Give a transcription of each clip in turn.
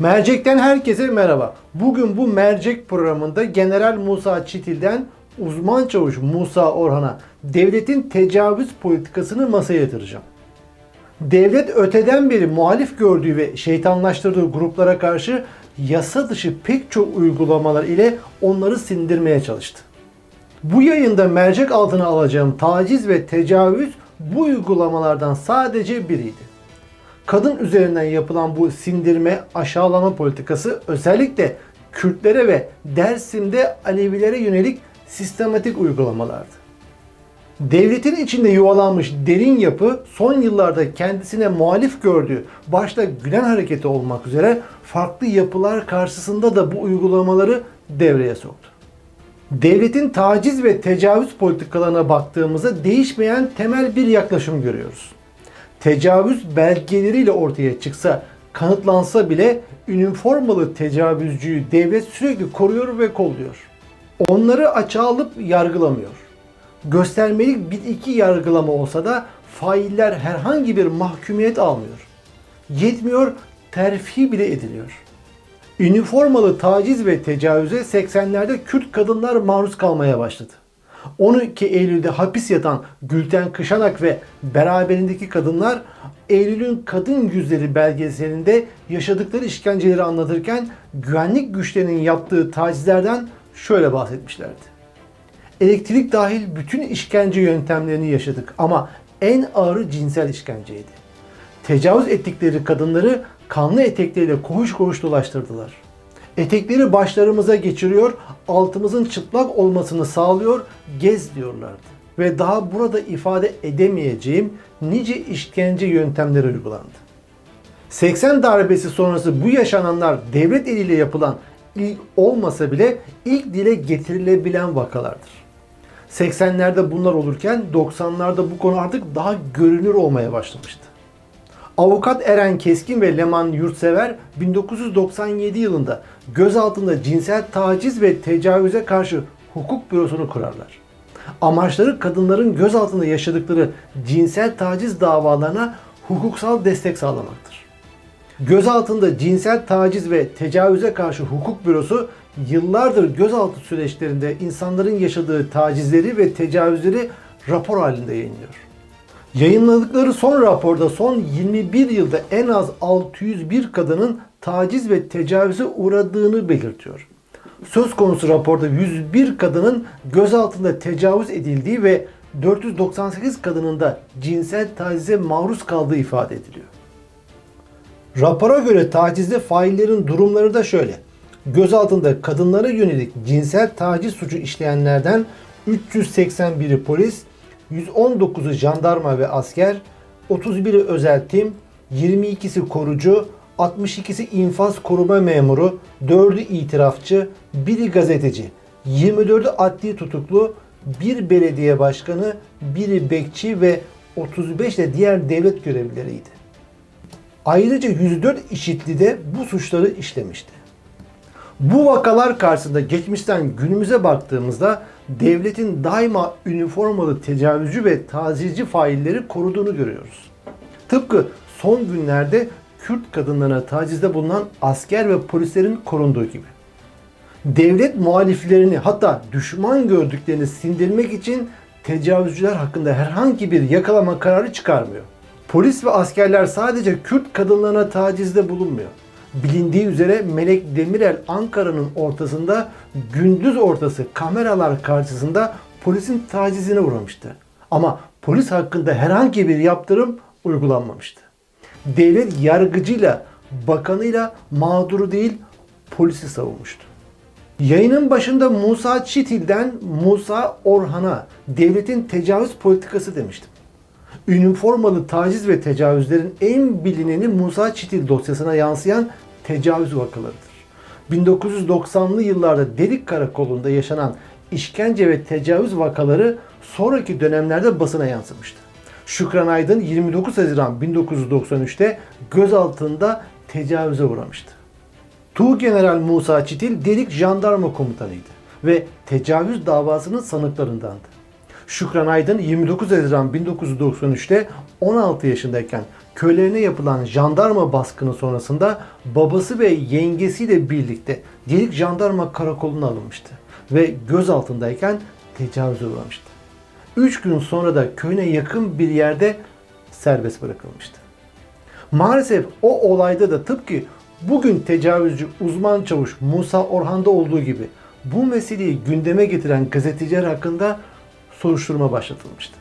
Mercek'ten herkese merhaba. Bugün bu Mercek programında General Musa Çitil'den uzman çavuş Musa Orhan'a devletin tecavüz politikasını masaya yatıracağım. Devlet öteden beri muhalif gördüğü ve şeytanlaştırdığı gruplara karşı yasa dışı pek çok uygulamalar ile onları sindirmeye çalıştı. Bu yayında mercek altına alacağım taciz ve tecavüz bu uygulamalardan sadece biriydi. Kadın üzerinden yapılan bu sindirme, aşağılama politikası özellikle Kürtlere ve Dersim'de Alevilere yönelik sistematik uygulamalardı. Devletin içinde yuvalanmış derin yapı son yıllarda kendisine muhalif gördüğü başta Gülen hareketi olmak üzere farklı yapılar karşısında da bu uygulamaları devreye soktu. Devletin taciz ve tecavüz politikalarına baktığımızda değişmeyen temel bir yaklaşım görüyoruz. Tecavüz belgeleriyle ortaya çıksa, kanıtlansa bile üniformalı tecavüzcüyü devlet sürekli koruyor ve kolluyor. Onları açığa alıp yargılamıyor. Göstermelik bir iki yargılama olsa da failler herhangi bir mahkumiyet almıyor. Yetmiyor, terfi bile ediliyor. Üniformalı taciz ve tecavüze 80'lerde Kürt kadınlar maruz kalmaya başladı. 12 Eylül'de hapis yatan Gülten Kışanak ve beraberindeki kadınlar Eylül'ün Kadın Yüzleri belgeselinde yaşadıkları işkenceleri anlatırken güvenlik güçlerinin yaptığı tacizlerden şöyle bahsetmişlerdi. Elektrik dahil bütün işkence yöntemlerini yaşadık ama en ağırı cinsel işkenceydi. Tecavüz ettikleri kadınları kanlı etekleriyle koğuş koğuş dolaştırdılar. Etekleri başlarımıza geçiriyor, altımızın çıplak olmasını sağlıyor, gez diyorlardı. Ve daha burada ifade edemeyeceğim nice işkence yöntemleri uygulandı. 80 darbesi sonrası bu yaşananlar devlet eliyle yapılan ilk olmasa bile ilk dile getirilebilen vakalardır. 80'lerde bunlar olurken 90'larda bu konu artık daha görünür olmaya başlamıştı. Avukat Eren Keskin ve Leman Yurtsever 1997 yılında gözaltında cinsel taciz ve tecavüze karşı hukuk bürosunu kurarlar. Amaçları kadınların gözaltında yaşadıkları cinsel taciz davalarına hukuksal destek sağlamaktır. Gözaltında cinsel taciz ve tecavüze karşı hukuk bürosu yıllardır gözaltı süreçlerinde insanların yaşadığı tacizleri ve tecavüzleri rapor halinde yayınlıyor. Yayınladıkları son raporda son 21 yılda en az 601 kadının taciz ve tecavüze uğradığını belirtiyor. Söz konusu raporda 101 kadının gözaltında tecavüz edildiği ve 498 kadının da cinsel tacize maruz kaldığı ifade ediliyor. Rapora göre tacizde faillerin durumları da şöyle. Gözaltında kadınlara yönelik cinsel taciz suçu işleyenlerden 381'i polis, 119'u jandarma ve asker, 31'i özel tim, 22'si korucu, 62'si infaz koruma memuru, 4'ü itirafçı, 1'i gazeteci, 24'ü adli tutuklu, 1 belediye başkanı, 1'i bekçi ve 35 de diğer devlet görevlileriydi. Ayrıca 104 işitli de bu suçları işlemişti. Bu vakalar karşısında geçmişten günümüze baktığımızda devletin daima üniformalı tecavüzcü ve tazizci failleri koruduğunu görüyoruz. Tıpkı son günlerde Kürt kadınlarına tacizde bulunan asker ve polislerin korunduğu gibi. Devlet muhaliflerini hatta düşman gördüklerini sindirmek için tecavüzcüler hakkında herhangi bir yakalama kararı çıkarmıyor. Polis ve askerler sadece Kürt kadınlarına tacizde bulunmuyor. Bilindiği üzere Melek Demirel Ankara'nın ortasında gündüz ortası kameralar karşısında polisin tacizine uğramıştı. Ama polis hakkında herhangi bir yaptırım uygulanmamıştı. Devlet yargıcıyla, bakanıyla mağduru değil polisi savunmuştu. Yayının başında Musa Çitil'den Musa Orhan'a devletin tecavüz politikası demiştim. Üniformalı taciz ve tecavüzlerin en bilineni Musa Çitil dosyasına yansıyan tecavüz vakalarıdır. 1990'lı yıllarda Delik Karakolu'nda yaşanan işkence ve tecavüz vakaları sonraki dönemlerde basına yansımıştı. Şükran Aydın 29 Haziran 1993'te gözaltında tecavüze uğramıştı. Tuğgeneral Musa Çitil Delik Jandarma Komutanıydı ve tecavüz davasının sanıklarındandı. Şükran Aydın 29 Haziran 1993'te 16 yaşındayken köylerine yapılan jandarma baskını sonrasında babası ve yengesiyle birlikte Gelik Jandarma Karakolu'na alınmıştı ve gözaltındayken tecavüze uğramıştı. 3 gün sonra da köyüne yakın bir yerde serbest bırakılmıştı. Maalesef o olayda da tıpkı bugün tecavüzcü uzman çavuş Musa Orhan'da olduğu gibi bu meseleyi gündeme getiren gazeteciler hakkında soruşturma başlatılmıştı.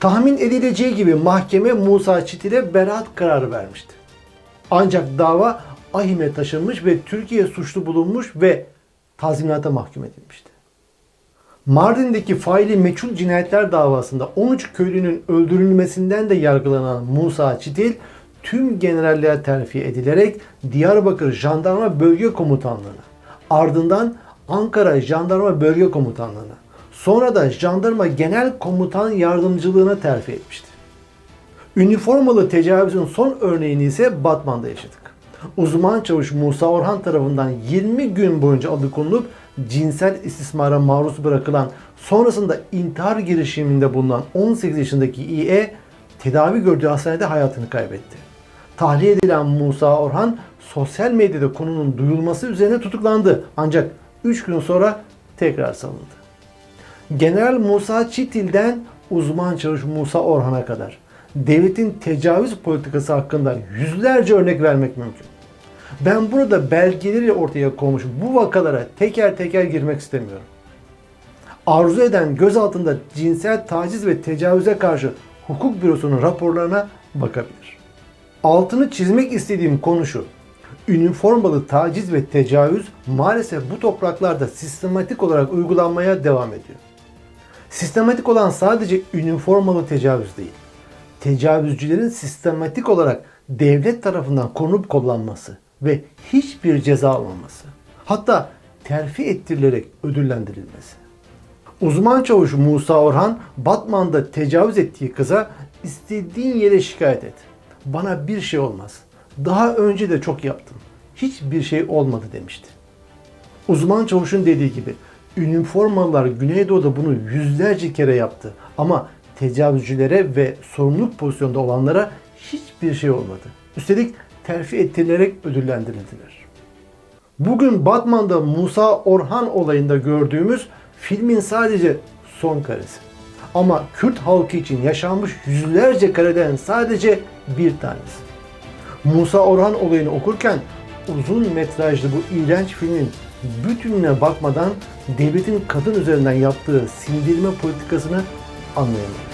Tahmin edileceği gibi mahkeme Musa Çitil'e beraat kararı vermişti. Ancak dava ahime taşınmış ve Türkiye suçlu bulunmuş ve tazminata mahkum edilmişti. Mardin'deki faili meçhul cinayetler davasında 13 köylünün öldürülmesinden de yargılanan Musa Çitil tüm generalliğe terfi edilerek Diyarbakır Jandarma Bölge Komutanlığı'na, ardından Ankara Jandarma Bölge Komutanlığı'na, sonra da Jandarma Genel Komutan Yardımcılığına terfi etmişti. Üniformalı tecavüzün son örneğini ise Batman'da yaşadık. Uzman çavuş Musa Orhan tarafından 20 gün boyunca alıkonulup cinsel istismara maruz bırakılan sonrasında intihar girişiminde bulunan 18 yaşındaki İE tedavi gördüğü hastanede hayatını kaybetti. Tahliye edilen Musa Orhan sosyal medyada konunun duyulması üzerine tutuklandı ancak 3 gün sonra tekrar salındı. General Musa Çitil'den uzman çavuş Musa Orhan'a kadar devletin tecavüz politikası hakkında yüzlerce örnek vermek mümkün. Ben burada belgeleri ortaya koymuş bu vakalara teker teker girmek istemiyorum. Arzu eden gözaltında cinsel taciz ve tecavüze karşı hukuk bürosunun raporlarına bakabilir. Altını çizmek istediğim konu şu. Üniformalı taciz ve tecavüz maalesef bu topraklarda sistematik olarak uygulanmaya devam ediyor. Sistematik olan sadece üniformalı tecavüz değil. Tecavüzcülerin sistematik olarak devlet tarafından korunup kullanması ve hiçbir ceza almaması. Hatta terfi ettirilerek ödüllendirilmesi. Uzman çavuş Musa Orhan, Batman'da tecavüz ettiği kıza istediğin yere şikayet et. Bana bir şey olmaz. Daha önce de çok yaptım. Hiçbir şey olmadı demişti. Uzman çavuşun dediği gibi üniformalılar Güneydoğu'da bunu yüzlerce kere yaptı. Ama tecavüzcülere ve sorumluluk pozisyonda olanlara hiçbir şey olmadı. Üstelik terfi ettirilerek ödüllendirildiler. Bugün Batman'da Musa Orhan olayında gördüğümüz filmin sadece son karesi. Ama Kürt halkı için yaşanmış yüzlerce kareden sadece bir tanesi. Musa Orhan olayını okurken uzun metrajlı bu iğrenç filmin bütününe bakmadan devletin kadın üzerinden yaptığı sindirme politikasını anlayamayız.